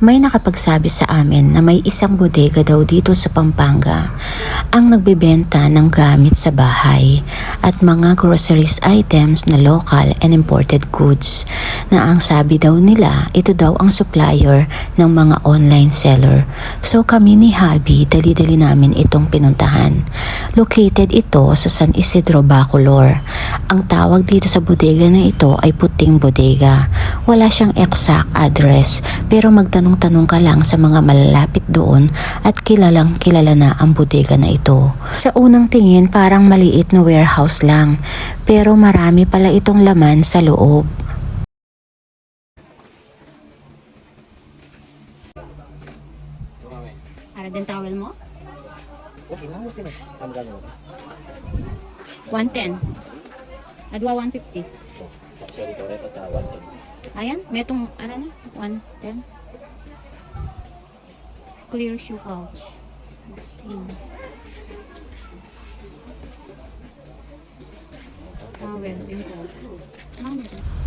May nakapagsabi sa amin na may isang bodega daw dito sa Pampanga ang nagbebenta ng gamit sa bahay at mga groceries items na local and imported goods na ang sabi daw nila ito daw ang supplier ng mga online seller. So kami ni Habi dali-dali namin itong pinuntahan. Located ito sa San Isidro, Bacolor. Ang tawag dito sa bodega na ito ay puting bodega. Wala siyang exact address pero magtanong-tanong ka lang sa mga malalapit doon at kilalang kilala na ang bodega na ito. Sa unang tingin parang maliit na warehouse lang pero marami pala itong laman sa loob. Para din towel mo? Okay lang, okay na. Ang gano'n. 110. Adwa 150. Sorry, ito, ito, tawag. Ayan, may itong, ano na, 110. Clear shoe pouch. Hmm. Towel, din po.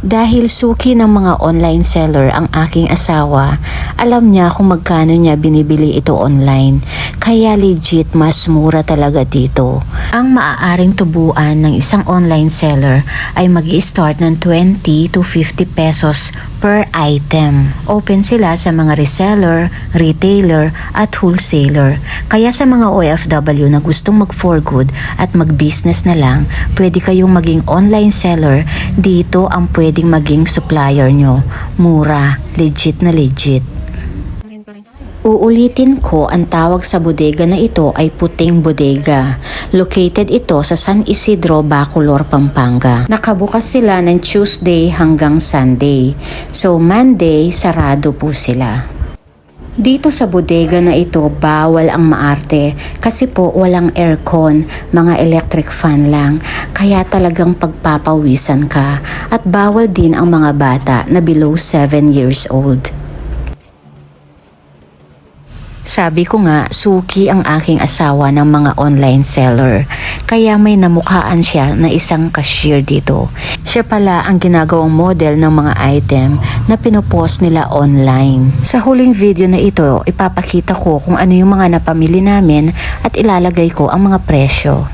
Dahil suki ng mga online seller ang aking asawa, alam niya kung magkano niya binibili ito online. Kaya legit mas mura talaga dito. Ang maaaring tubuan ng isang online seller ay mag start ng 20 to 50 pesos per item. Open sila sa mga reseller, retailer at wholesaler. Kaya sa mga OFW na gustong mag for good at mag-business na lang, pwede kayong maging online seller. Dito ang pwedeng maging supplier nyo. Mura, legit na legit. Uulitin ko ang tawag sa bodega na ito ay Puting Bodega. Located ito sa San Isidro, Bacolor, Pampanga. Nakabukas sila ng Tuesday hanggang Sunday. So Monday, sarado po sila. Dito sa bodega na ito, bawal ang maarte kasi po walang aircon, mga electric fan lang. Kaya talagang pagpapawisan ka at bawal din ang mga bata na below 7 years old. Sabi ko nga, suki ang aking asawa ng mga online seller. Kaya may namukhaan siya na isang cashier dito. Siya pala ang ginagawang model ng mga item na pinopost nila online. Sa huling video na ito, ipapakita ko kung ano yung mga napamili namin at ilalagay ko ang mga presyo.